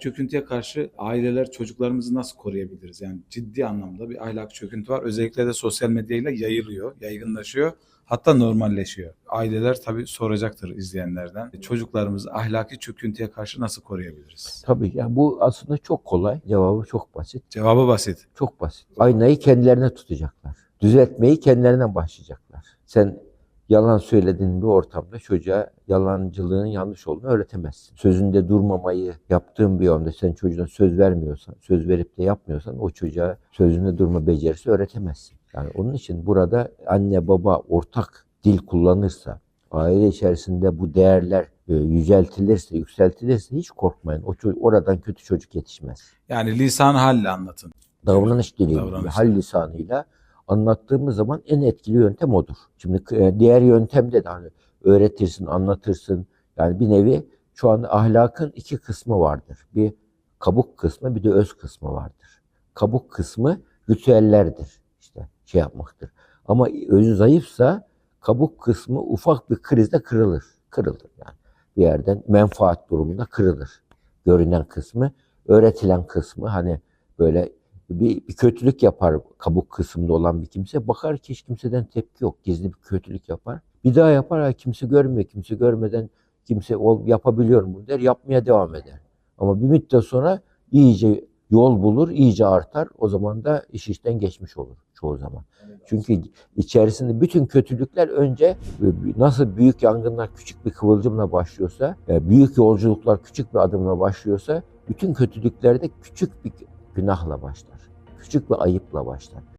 çöküntüye karşı aileler çocuklarımızı nasıl koruyabiliriz? Yani ciddi anlamda bir ahlak çöküntü var. Özellikle de sosyal medyayla yayılıyor, yaygınlaşıyor. Hatta normalleşiyor. Aileler tabii soracaktır izleyenlerden. Çocuklarımızı ahlaki çöküntüye karşı nasıl koruyabiliriz? Tabii yani bu aslında çok kolay. Cevabı çok basit. Cevabı basit. Çok basit. Aynayı kendilerine tutacaklar. Düzeltmeyi kendilerinden başlayacaklar. Sen yalan söylediğin bir ortamda çocuğa yalancılığın yanlış olduğunu öğretemezsin. Sözünde durmamayı yaptığın bir yönde sen çocuğuna söz vermiyorsan, söz verip de yapmıyorsan o çocuğa sözünde durma becerisi öğretemezsin. Yani onun için burada anne baba ortak dil kullanırsa, aile içerisinde bu değerler e, yüceltilirse, yükseltilirse hiç korkmayın. O oradan kötü çocuk yetişmez. Yani lisan halle anlatın. Davranış diliyle, hal lisanıyla anlattığımız zaman en etkili yöntem odur. Şimdi e, diğer yöntemde de hani öğretirsin, anlatırsın. Yani bir nevi şu an ahlakın iki kısmı vardır. Bir kabuk kısmı bir de öz kısmı vardır. Kabuk kısmı ritüellerdir. işte şey yapmaktır. Ama özü zayıfsa kabuk kısmı ufak bir krizde kırılır. Kırılır yani. Bir yerden menfaat durumunda kırılır. Görünen kısmı. Öğretilen kısmı hani böyle bir, bir kötülük yapar kabuk kısmında olan bir kimse. Bakar ki hiç kimseden tepki yok. Gizli bir kötülük yapar. Bir daha yapar. Ha, kimse görmüyor. Kimse görmeden kimse ol, yapabiliyorum bunu der. Yapmaya devam eder. Ama bir müddet sonra iyice yol bulur, iyice artar. O zaman da iş işten geçmiş olur çoğu zaman. Çünkü içerisinde bütün kötülükler önce nasıl büyük yangınlar küçük bir kıvılcımla başlıyorsa, e, büyük yolculuklar küçük bir adımla başlıyorsa, bütün kötülükler de küçük bir günahla başlar. Küçük bir ayıpla başlar.